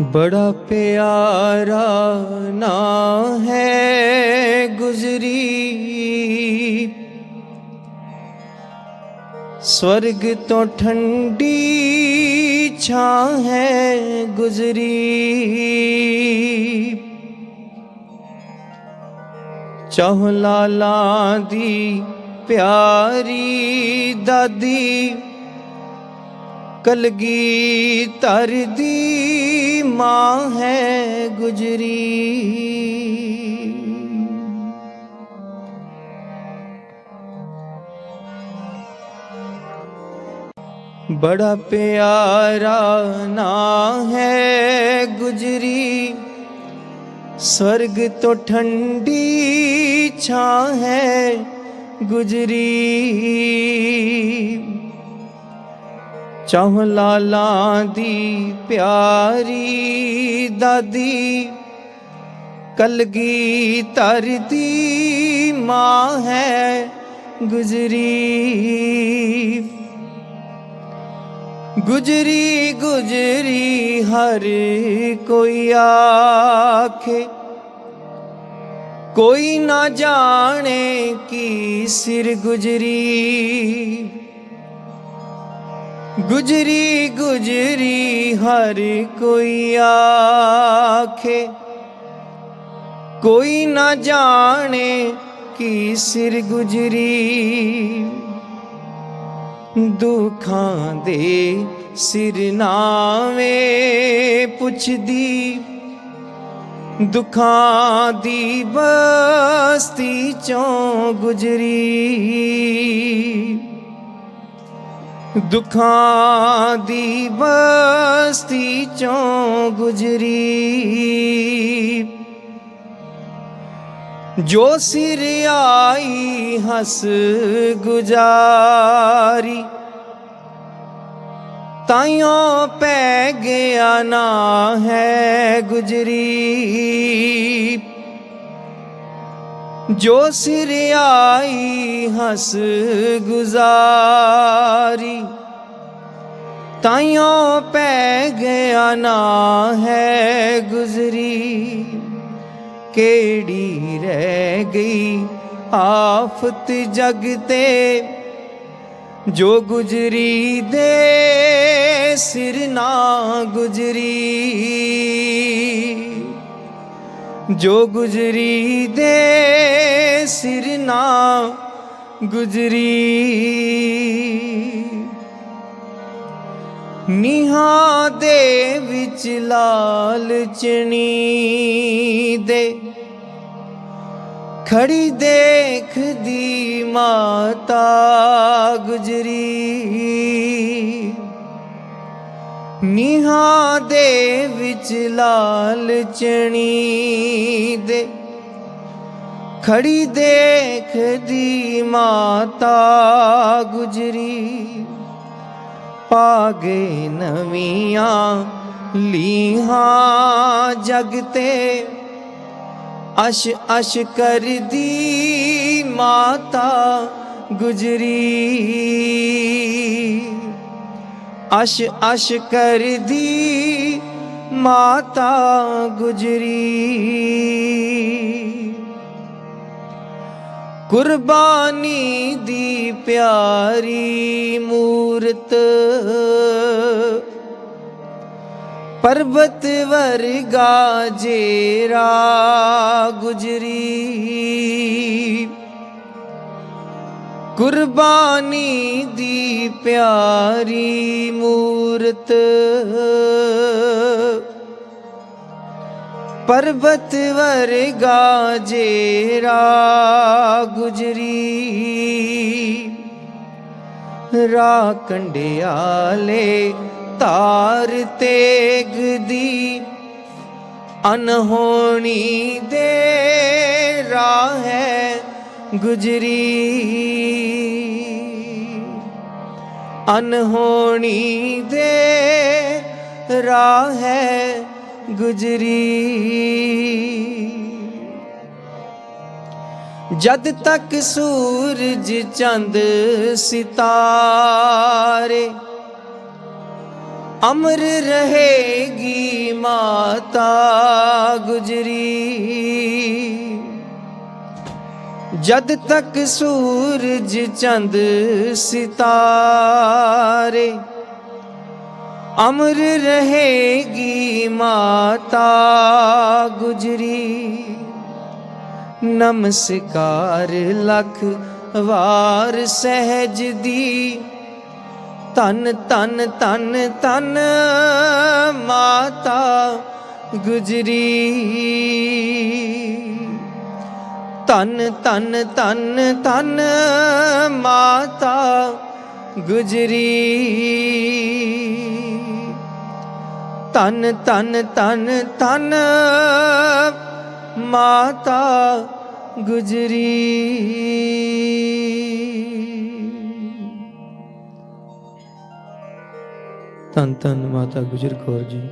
ਬੜਾ ਪਿਆਰਾ ਨਾ ਹੈ ਗੁਜ਼ਰੀ। ਸਵਰਗ ਤੋਂ ਠੰਡੀ ਛਾਂ ਹੈ ਗੁਜ਼ਰੀ। ਚਾਹ ਲਾਲਾ ਦੀ ਪਿਆਰੀ ਦਾਦੀ, ਕਲਗੀ ਤਰਦੀ माँ है गुजरी। बड़ा प्यारा ना है गुजरी। स्वर्ग तो ठंडी छा है गुजरी। ਚਾਹ ਲਾਲਾਂ ਦੀ ਪਿਆਰੀ ਦਾਦੀ, ਕਲਗੀ ਧਰਦੀ ਮਾਂ ਹੈ ਗੁਜਰੀ। ਗੁਜਰੀ ਗੁਜਰੀ ਹਰ ਕੋਈ ਆਖੇ, ਕੋਈ ਨਾ ਜਾਣੇ ਕੀ ਸਿਰ ਗੁਜਰੀ। ਗੁਜਰੀ ਗੁਜਰੀ ਹਰ ਕੋਈ ਆਖੇ, ਕੋਈ ਨਾ ਜਾਣੇ ਕੀ ਸਿਰ ਗੁਜਰੀ। ਦੁੱਖਾਂ ਦੇ ਸਿਰ ਸਿਰਨਾਵੇਂ ਪੁੱਛਦੀ, ਦੁੱਖਾਂ ਦੀ ਬਸਤੀ ਚੋਂ ਗੁਜਰੀ। ਦੁੱਖਾਂ ਦੀ ਬਸਤੀ ਚੋਂ ਗੁਜਰੀ। ਜੋ ਸਿਰ ਆਈ, ਹੱਸ ਗੁਜਾਰੀ। ਤਾਈਓ ਪੈ ਗਿਆ ਨਾ ਹੈ ਗੁਜਰੀ। ਜੋ ਸਿਰ ਆਈ ਹੱਸ ਗੁਜ਼ਾਰੀ, ਤਾਈਓ ਪੈ ਗਿਆ ਨਾ ਹੈ ਗੁਜ਼ਰੀ। ਕਿਹੜੀ ਰਹਿ ਗਈ ਆਫਤ ਜਗ ਤੇ, ਜੋ ਗੁਜਰੀ ਦੇ ਸਿਰ ਨਾ ਗੁਜਰੀ। ਜੋ ਗੁਜਰੀ ਦੇ ਸਿਰ ਨਾ ਗੁਜਰੀ। ਨਿਹਾ ਦੇ ਵਿੱਚ ਲਾਲਚਣੀ ਦੇ ਖੜੀ ਦੇਖਦੀ ਮਾਤਾ ਗੁਜਰੀ। ਨਿਹਾ ਦੇ ਵਿੱਚ ਲਾਲਚਣੀ ਦੇ ਖੜੀ ਦੇਖਦੀ ਮਾਤਾ ਗੁਜਰੀ। ਪਾਗੇ ਨਵੀਆਂ ਲੀਹਾਂ ਜਗ ਤੇ। ਅਸ਼ ਅਸ਼ ਕਰਦੀ ਮਾਤਾ ਗੁਜਰੀ। ਅਸ਼ ਅਸ਼ ਕਰਦੀ ਮਾਤਾ ਗੁਜਰੀ। ਕੁਰਬਾਨੀ ਦੀ ਪਿਆਰੀ ਮੂਰਤ। ਪਰਬਤ ਵਰਗਾ ਜੇਰਾ ਗੁਜਰੀ। ਕੁਰਬਾਨੀ ਦੀ ਪਿਆਰੀ ਮੂਰਤ। ਪਰਬਤ ਵਰਗਾ ਜੇਰਾ ਗੁਜਰੀ। ਰਾ ਕੰਡਿਆਲੇ ਤਾਰ ਤੇਗਦੀ, ਅਨਹੋਣੀ ਦੇ ਰਾਹ ਹੈ ਗੁਜਰੀ। ਅਨਹੋਣੀ ਦੇ ਰਾਹ ਹੈ ਗੁਜਰੀ। ਜਦ ਤੱਕ ਸੂਰਜ ਚੰਦ ਸਿਤਾਰੇ, ਅਮਰ ਰਹੇਗੀ ਮਾਤਾ ਗੁਜਰੀ। ਜਦ ਤੱਕ ਸੂਰਜ ਚੰਦ ਸਿਤਾਰੇ ਅਮਰ ਰਹੇਗੀ ਮਾਤਾ ਗੁਜਰੀ। ਨਮਸਕਾਰ ਲੱਖ ਵਾਰ ਸਹਿਜ ਦੀ ਤਨ ਤਨ ਤਨ ਤਨ ਮਾਤਾ ਗੁਜਰੀ। ਤਨ ਤਨ ਤਨ ਤਨ ਮਾਤਾ ਗੁਜਰੀ। ਤਨ ਤਨ ਤਨ ਤਨ ਮਾਤਾ ਗੁਜਰੀ। ਤਨ ਤਨ ਮਾਤਾ ਗੁਜਰ ਕੌਰ ਜੀ।